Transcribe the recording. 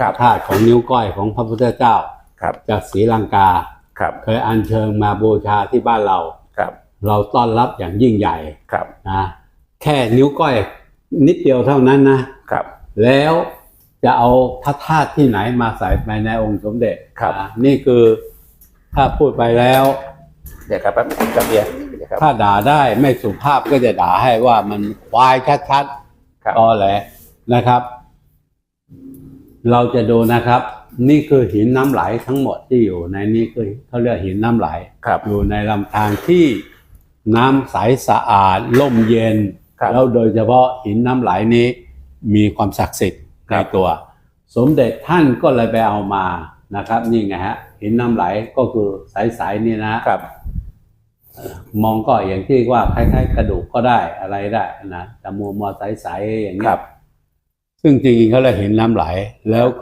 ครับธาตุของนิ้วก้อยของพระพุทธเจ้า ครับ จากศรีลังกา ครับ เคยอัญเชิญมาบูชาที่บ้านเรา ครับ เราต้อนรับอย่างยิ่งใหญ่ ครับ นะ แค่นิ้วก้อยนิดเดียวเท่านั้นนะ ครับ แล้วจะเอาพระธาตุที่ไหนมาใส่ไปในองค์สมเด็จครับอ่านี่คือถ้าพูดไปแล้ว เดี๋ยวครับแป๊บนึงครับเบียร์เดี๋ยวครับถ้าด่าได้ไม่สุภาพก็จะด่าให้ว่ามันควายชัดครับๆตอแหลนะครับ เราจะดูนะครับ นี่คือหินน้ำไหลทั้งหมดที่อยู่ในนี้คือเขาเรียกหินน้ำไหลครับอยู่ในลำธารที่น้ำใสสะอาดล่มเย็น ครับแล้วโดยเฉพาะหินน้ำไหลนี้มีความศักดิ์สิทธิ์ครัในบตัว สมเด็จท่านก็เลยไปเอามานะครับนี่ไงฮะหินน้ำไหลก็คือใสๆนี่นะครับ มองก็อย่างที่ว่าคล้ายๆ กระดูกก็ได้อะไรได้นะแต่มัวมัวๆใสๆอย่างคเงี้รัยบ ซึ่งจริงๆเขาเลยเห็นน้ำไหลแล้วก็